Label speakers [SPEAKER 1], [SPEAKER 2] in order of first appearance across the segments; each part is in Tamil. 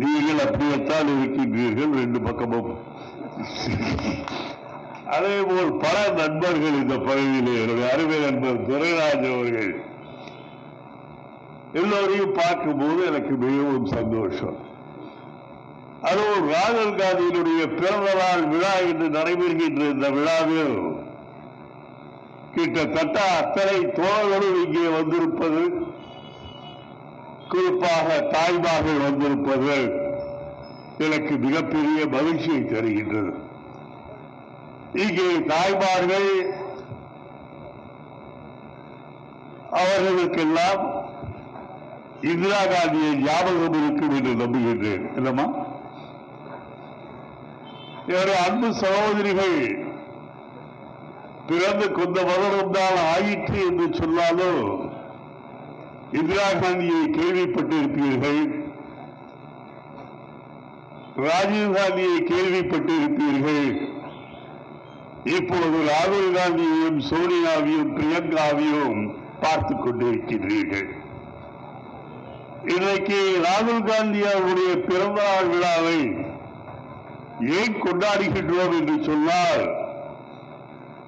[SPEAKER 1] நீங்கள் அப்படியேத்தான் இருக்கின்றீர்கள் ரெண்டு பக்கமும். அதே போல் பல நண்பர்கள் இந்த பகுதியிலே என்னுடைய அருமை நண்பர் துரைராஜ் அவர்கள். எல்லோரையும் பார்க்கும்போது எனக்கு மிகவும் சந்தோஷம். அதுவும் ராகுல் காந்தியினுடைய பிறந்த நாள் விழா என்று நடைபெறுகின்ற இந்த விழாவில் கிட்டத்தட்ட அத்தனை தோழர்களும் இங்கே வந்திருப்பது குறிப்பாக தாய்மார்கள் வந்திருப்பது எனக்கு மிகப்பெரிய மகிழ்ச்சியை தருகின்றது. இங்கே தாய்மார்கள் அவர்களுக்கெல்லாம் இந்திரா காந்தியை ஞாபகம் இருக்கும் என்று நம்புகின்றேன். இல்லம்மா என்னுடைய அன்பு சகோதரிகள் பிறந்து கொண்ட வருடம் தான் ஆயிற்று என்று சொன்னாலும் இந்திரா காந்தியை கேள்விப்பட்டிருப்பீர்கள். ராஜீவ் காந்தியை கேள்விப்பட்டிருப்பீர்கள். இப்பொழுது ராகுல் காந்தியையும் சோனியாவையும் பிரியங்காவையும் பார்த்துக் கொண்டிருக்கின்றீர்கள். இன்றைக்கு ராகுல் காந்தி அவருடைய பிறந்தநாள் விழாவை ஏன் கொண்டாடுகின்றோம் என்று சொன்னால்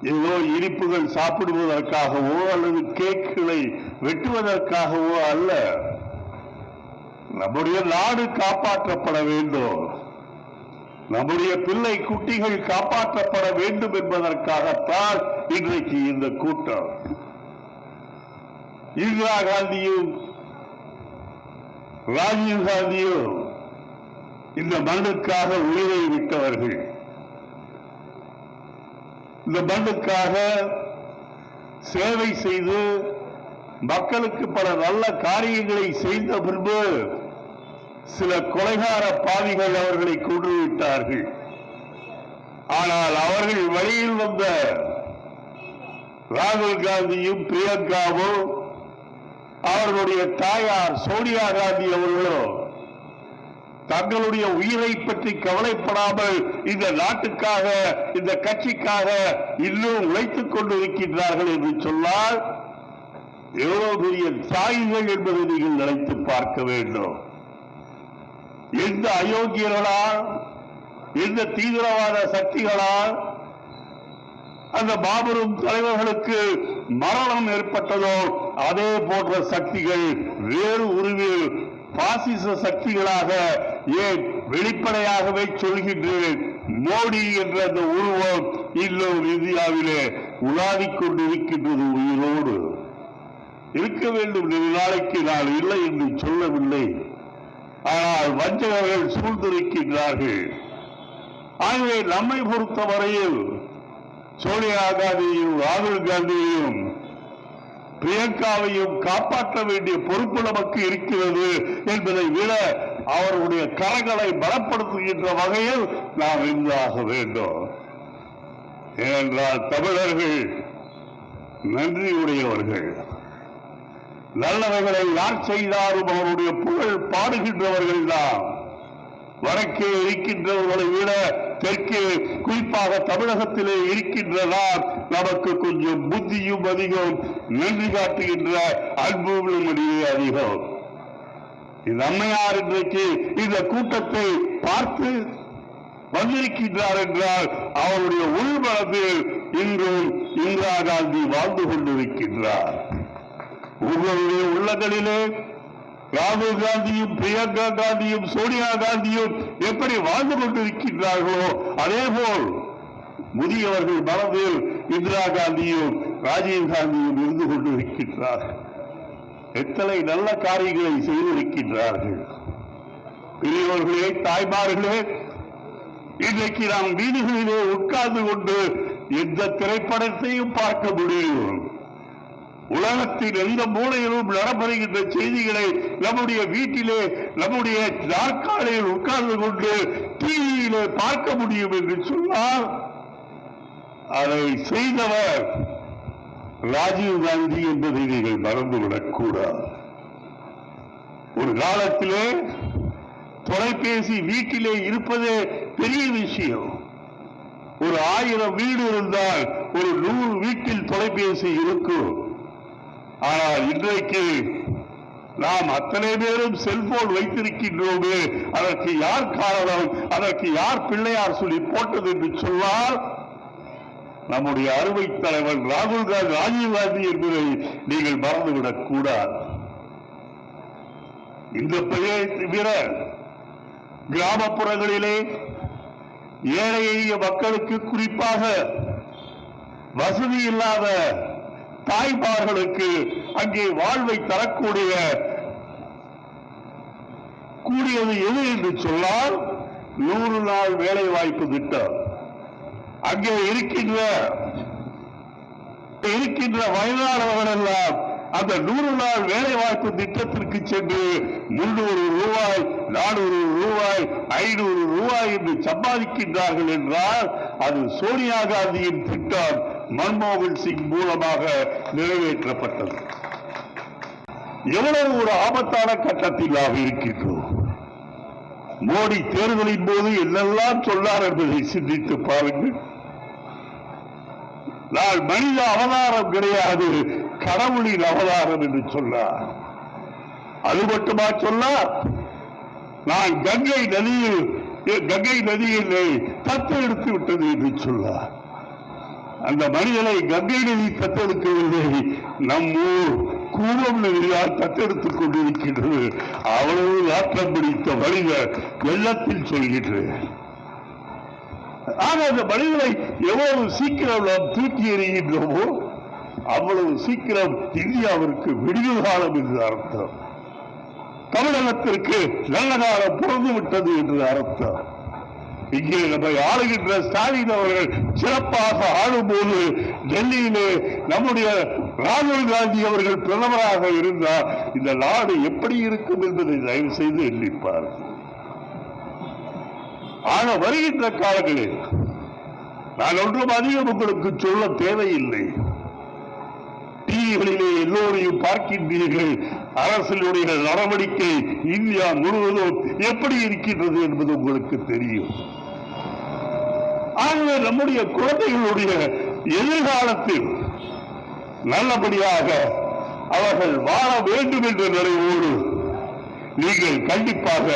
[SPEAKER 1] ஏதோ இனிப்புகள் சாப்பிடுவதற்காகவோ அல்லது கேக்குகளை வெட்டுவதற்காகவோ அல்ல. நம்முடைய நாடு காப்பாற்றப்பட வேண்டும். நம்முடைய பிள்ளை குட்டிகள் காப்பாற்றப்பட வேண்டும் என்பதற்காகத்தான் இன்றைக்கு இந்த கூட்டம். இந்திரா காந்தியும் ராஜீவ் காந்தியும் இந்த மண்ணுக்காக உயிரை விட்டவர்கள். இந்த மண்ணுக்காக சேவை செய்து மக்களுக்கு பல நல்ல காரியங்களை செய்த பின்பு சில கொலைகார பாவிகள் அவர்களை கொண்டு விட்டார்கள் ஆனால் அவர்கள் வழியில் வந்த ராகுல் காந்தியும் பிரியங்காவும் அவர்களுடைய தாயார் சோனியா காந்தி அவர்களும் தங்களுடைய உயிரை பற்றி கவலைப்படாமல் இந்த நாட்டுக்காக இந்த கட்சிக்காக இன்னும் உழைத்துக் கொண்டிருக்கின்றார்கள் என்று சொன்னால் எவ்வளவு பெரிய தியாகிகள் என்பதை நீங்கள் நினைத்து பார்க்க வேண்டும். எந்த அயோக்கியர்களால் எந்த தீவிரவாத சக்திகளால் அந்த மாபெரும் தலைவர்களுக்கு மரணம் ஏற்பட்டதோ அதே போன்ற சக்திகள் வேறு உருவில் பாசிச சக்திகளாக ஏன் வெளிப்படையாகவே சொல்கின்றேன். மோடி என்ற அந்த உருவம் இன்னும் இந்தியாவிலே உலாவிக் கொண்டிருக்கின்றது உயிரோடு. இருக்க வேண்டும் நாளைக்கு நான் இல்லை என்று சொல்லவில்லை. ஆனால் வஞ்சகர்கள் சூழ்ந்திருக்கின்றார்கள். ஆகவே நம்மை பொறுத்தவரையில் சோனியா காந்தியையும் ராகுல் காந்தியையும் பிரியங்காவையும் காப்பாற்ற வேண்டிய பொறுப்பு நமக்கு இருக்கிறது என்பதை விட அவருடைய கரங்களை பலப்படுத்துகின்ற வகையில் நாம் இருந்தாக வேண்டும். ஏனென்றால் தமிழர்கள் நன்றியுடையவர்கள். நல்லவைகளை யார் செய்தாரும் அவருடைய புகழ் பாடுகின்றவர்கள் தான் வடக்கே இருக்கின்றவர்களை விட தெற்கே குறிப்பாக தமிழகத்திலே இருக்கின்றதால் நமக்கு கொஞ்சம் புத்தியும் அதிகம் நன்றி காட்டுகின்ற அன்புகளும் அதிகம். இந்த அம்மையார் இன்றைக்கு இந்த கூட்டத்தை பார்த்து வந்திருக்கின்றார் என்றால் அவருடைய உள்மனத்தில் இன்றும் இந்திரா காந்தி வாழ்ந்து கொண்டிருக்கின்றார். உங்களுடைய உள்ளங்களிலே ராகுல் காந்தியும் பிரியங்கா காந்தியும் சோனியா காந்தியும் எப்படி வாழ்ந்து கொண்டிருக்கின்றார்களோ அதே போல் முதியவர்கள் மனதில் இந்திரா காந்தியும் ராஜீவ் காந்தியும் இருந்து கொண்டிருக்கின்றார்கள். எத்தனை நல்ல காரியங்களை செய்திருக்கின்றார்கள். பெரியவர்களே தாய்மார்களே இன்றைக்கு நாம் வீடுகளிலே உட்கார்ந்து கொண்டு எந்த திரைப்படத்தையும் பார்க்க முடியும். உலகத்தின் எந்த மூலையிலும் நடப்படுகின்ற செய்திகளை நம்முடைய வீட்டிலே நம்முடைய நாற்காலியில் உட்கார்ந்து கொண்டு டிவியிலே பார்க்க முடியும் என்று சொன்னால் அதை செய்தவர் ராஜீவ் காந்தி என்பதை நீங்கள் மறந்துவிடக்கூடாது ஒரு காலத்திலே தொலைபேசி வீட்டிலே இருப்பதே பெரிய விஷயம். ஒரு ஆயிரம் வீடு இருந்தால் ஒரு நூறு வீட்டில் தொலைபேசி இருக்கும். ஆனால் இன்றைக்கு நாம் அத்தனை பேரும் செல்போன் வைத்திருக்கின்றோமே அதற்கு யார் காரணம் அதற்கு யார் பிள்ளையார் சொல்லி போட்டது என்று சொன்னால் நம்முடைய அறுவை தலைவர் ராகுல் காந்தி ராஜீவ் காந்தி என்பதை நீங்கள் மறந்துவிடக் கூடாது. இந்த பெயரை தவிர கிராமப்புறங்களிலே ஏழை எளிய மக்களுக்கு குறிப்பாக வசதி இல்லாத தாய்மார்களுக்கு அங்கே வாழ்வை தரக்கூடிய கூடியது எது என்று சொன்னால் நூறு நாள் வேலை வாய்ப்பு திட்டம். அங்கே இருக்கின்ற இருக்கின்ற வயதானவர்கள் எல்லாம் அந்த நூறு நாள் வேலை வாய்ப்பு திட்டத்திற்கு சென்று முன்னூறு ரூபாய் நானூறு ரூபாய் ஐநூறு ரூபாய் என்று சம்பாதிக்கின்றார்கள் என்றால் அது சோனியா காந்தியின் திட்டம். மன்மோகன் சிங் மூலமாக நிறைவேற்றப்பட்டது. எவ்வளவு ஒரு ஆபத்தான கட்டத்திலாக இருக்கின்றோம் மோடி தேர்தலின் போது என்னெல்லாம் சொன்னார் என்பதை சிந்தித்து பாருங்கள். நான் மனித அவதாரம் கிடையாது கடவுளின் அவதாரம் என்று சொன்னார். அது மட்டுமா சொன்னார்? நான் கங்கை நதியில் கங்கை நதியில் தத்து எடுத்து விட்டது என்று சொன்னார். அந்த மனிதனை கங்கை தத்தெடுக்கவில்லை நம் கூவம் நதியால் தத்தெடுத்துக் கொண்டிருக்கின்றது. அவ்வளவு ஆற்றம் பிடித்த மனிதர் வெள்ளத்தில் சொல்கின்றது ஆக அந்த மனிதனை எவ்வளவு சீக்கிரம் நாம் தூக்கி எறிகின்றோமோ அவ்வளவு சீக்கிரம் இந்தியாவிற்கு விடிவு காலம் என்று அர்த்தம். தமிழகத்திற்கு நல்ல காலம் பிறந்து விட்டது என்று அர்த்தம். இங்கே நம்மை ஆளுகின்ற ஸ்டாலின் அவர்கள் சிறப்பாக ஆளும்போது டெல்லியிலே நம்முடைய ராகுல் காந்தி அவர்கள் பிரதமராக இருந்தால் இந்த நாடு எப்படி இருக்கும் என்பதை தயவு செய்து எண்ணிப்பார்கள் ஆக வருகின்ற காலங்களில் நான் ஒன்றும் அதிகம் உங்களுக்கு சொல்ல தேவையில்லை. டிவிகளிலே எல்லோரையும் பார்க்கின்றீர்கள். அரசினுடைய நடவடிக்கை இந்தியா முழுவதும் எப்படி இருக்கின்றது என்பது உங்களுக்கு தெரியும். ஆகவே நம்முடைய குழந்தைகளுடைய எதிர்காலத்தில் நல்லபடியாக அவர்கள் வாழ வேண்டும் என்ற நிறைவோடு நீங்கள் கண்டிப்பாக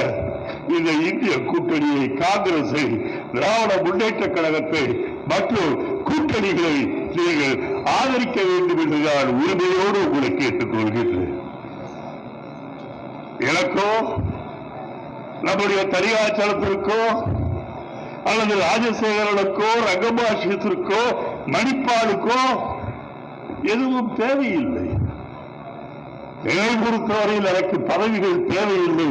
[SPEAKER 1] இந்த இந்திய கூட்டணியை காங்கிரஸை திராவிட முன்னேற்ற கழகத்தை மற்றும் கூட்டணிகளை நீங்கள் ஆதரிக்க வேண்டும் என்று நான் உரிமையோடு உங்களை கேட்டுக்கொள்கின்றேன் எனக்கோ நம்முடைய தனியாச்சலத்திற்கோ அல்லது ராஜசேகரனுக்கோ ரங்கபாஷியத்திற்கோ மணிப்பாலுக்கோ எதுவும் தேவையில்லை. என்னை பொறுத்தவரையில் எனக்கு பதவிகள் தேவையில்லை.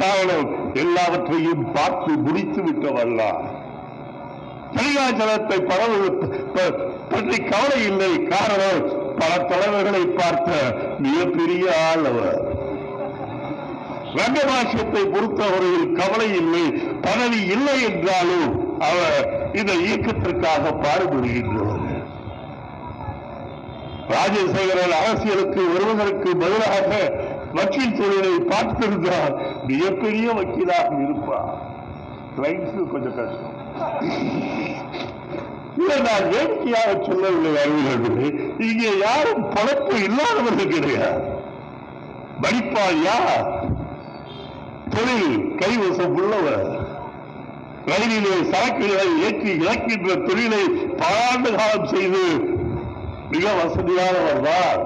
[SPEAKER 1] காரணம் எல்லாவற்றையும் பார்த்து முடித்து விட்டவல்ல தனியாச்சலத்தை பரவு பற்றி கவலை இல்லை. காரணம் பல தலைவர்களை பார்த்த மிகப்பெரிய ஆள் அவர். ரங்கபாஷ்யத்தை பொறுத்தவரையில் கவலை இல்லை பதவி இல்லை என்றாலும் அவர் இந்த இயக்கத்திற்காக பாடுபடுகின்றவர். ராஜசேகரன் அரசியலுக்கு வருவதற்கு பதிலாக வக்கீல் தொழிலை பார்த்திருந்தால் மிகப்பெரிய வக்கீலாக இருப்பார். கொஞ்சம் கஷ்டம். இதை நான் வேடிக்கையாக சொல்லவில்லை அறிவியர்களே இங்கே யாரும் பழப்பு இல்லாதவர்கள் கிடையாது. படிப்பால் யார்? தொழில் கைவசம் உள்ளவர் ரயிலிலே சரக்குகளை ஏற்றி இறக்கின்ற தொழிலை பல ஆண்டு காலம் செய்து மிக வசதியானவர் தான்.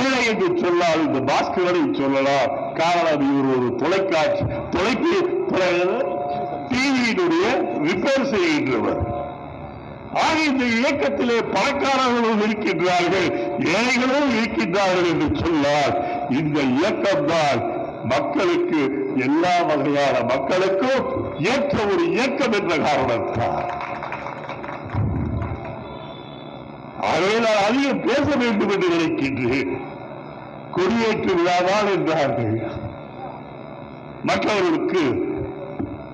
[SPEAKER 1] ஏழை என்று சொல்லால் இந்த பாஸ்கரனை சொல்லலாம். காரணம் இவர் ஒரு தொலைக்காட்சி தொலைக்கு டிவியினுடைய ரிப்பேர் செய்கின்றவர். ஆக இந்த இயக்கத்திலே பணக்காரர்களும் இருக்கின்றார்கள் ஏழைகளும் இருக்கின்றார்கள் என்று சொன்னால் இந்த இயக்கம்தான் மக்களுக்கு எல்லா வகையான மக்களுக்கும் ஏற்ற ஒரு இயக்கம் என்ற காரணத்தால். ஆகவே நான் அதிகம் பேச வேண்டும் என்று நினைக்கின்றேன். கொடியேற்று விழாவால் என்றார்கள். மற்றவர்களுக்கு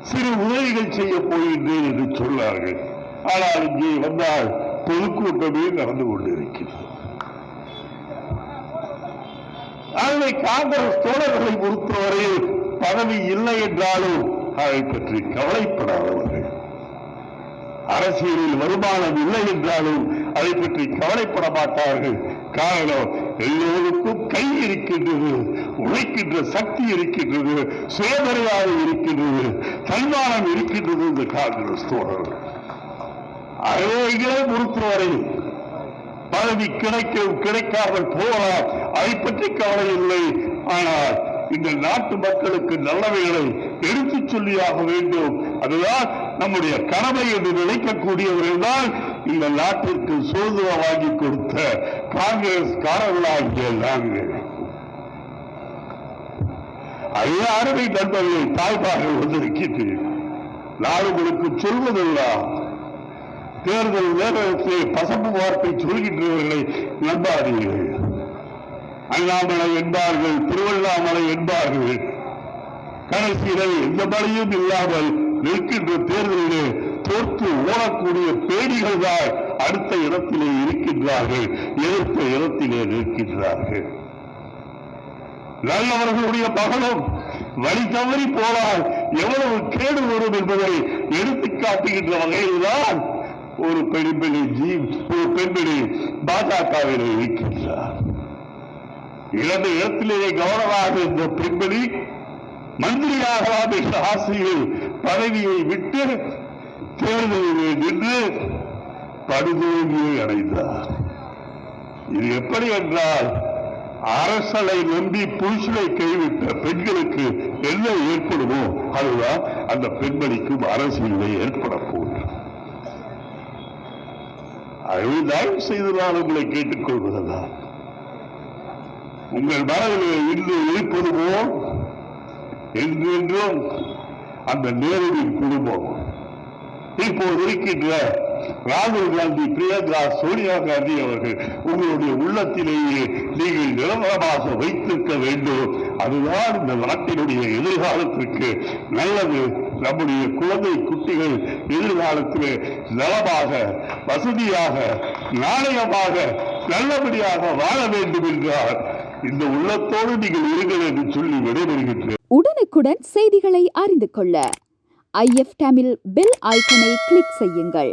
[SPEAKER 1] சிறு உதவிகள் செய்ய போகின்றேன் என்று சொன்னார்கள். ஆனால் இங்கே வந்தால் பொதுக்கூட்டமே நடந்து கொண்டிருக்கிறது. ஆகவே காங்கிரஸ் தோழர்களை பொறுத்தவரையில் பதவி இல்லை என்றாலும் அதை பற்றி கவலைப்படாதவர்கள். அரசியலில் வருமானம் இல்லை என்றாலும் அதை பற்றி கவலைப்பட மாட்டார்கள். காரணம் எல்லோருக்கும் கை இருக்கின்றது உழைக்கின்ற சக்தி இருக்கின்றது சுயமரியாதை இருக்கின்றது தன்மானம் இருக்கின்றது இந்த காங்கிரஸ் தோழர்கள். அவைகளை பொறுத்தவரை பதவி கிடைக்கும் கிடைக்காமல் போகலாம் அதை பற்றி கவலை இல்லை. ஆனால் இந்த நாட்டு மக்களுக்கு நல்லவைகளை எடுத்துச் சொல்லியாக வேண்டும். அதுதான் நம்முடைய கடமை என்று நினைக்கக்கூடியவர்கள் தான் இந்த நாட்டிற்கு சுதந்திரம் வாங்கி கொடுத்த காங்கிரஸ் காரர்களாகிய நாங்கள். அதே அருமை நண்பர்கள் தாய்ப்பார்கள் வந்திருக்கின்றீர்கள் நான் உங்களுக்கு சொல்வதெல்லாம் தேர்தல் நேரத்தில் பசப்பு வார்த்தை சொல்கின்றவர்களை நம்பாதீர்கள். அண்ணாமலை என்பார்கள் திருவண்ணாமலை என்பார்கள். கடைசியிலே எந்த மழையும் இல்லாமல் நிற்கின்ற தேர்தலிலே தோற்று ஓடக்கூடிய பேடிகள் தான் அடுத்த இடத்திலே இருக்கின்றார்கள் எதிர்த்த இடத்திலே நிற்கின்றார்கள். நல்லவர்களுடைய பகலும் வழி தவறி போனால் எவ்வளவு கேடு வரும் என்பதை எடுத்துக் காட்டுகின்ற வகையில்தான் ஒரு பெண்பிடி ஜீ ஒரு பெண்பிடி பாஜகவிலே இருக்கின்றார். இரண்டு இடத்திலேயே கவனமாக இருந்த பெண்மணி மந்திரியாக என்ற ஆசையில் பதவியை விட்டு தேர்தலில் நின்று படுதோல்வியை அடைந்தார். இது எப்படி என்றால் அரசலை நம்பி புருஷனை கைவிட்ட பெண்களுக்கு என்ன ஏற்படுமோ அதுதான் அந்த பெண்மணிக்கும் அரசியலை ஏற்பட போகிறது தயவு செய்து நான் உங்களை கேட்டுக்கொள்வதுதான் உங்கள் மனதில் இன்று இருப்பது போல் என்றென்றும் அந்த நேருவின் குடும்பம். இப்போது இருக்கின்ற ராகுல் காந்தி பிரியங்கா சோனியா காந்தி அவர்கள் உங்களுடைய உள்ளத்திலேயே நீங்கள் நிரந்தரமாக வைத்திருக்க வேண்டும். அதுதான் இந்த நாட்டினுடைய எதிர்காலத்திற்கு நல்லது. நம்முடைய குழந்தை குட்டிகள் எதிர்காலத்தில் நலமாக வசதியாக நாணயமாக நல்லபடியாக வாழ வேண்டும் என்றால் இந்த உள்ளத்தோடு நீங்கள் இருங்கள் என்று சொல்லி விடைபெறுகின்றேன்.
[SPEAKER 2] உடனுக்குடன் செய்திகளை அறிந்து கொள்ள. ஐஎஃப் டேமில் பெல் ஐக்கனை கிளிக் செய்யுங்கள்.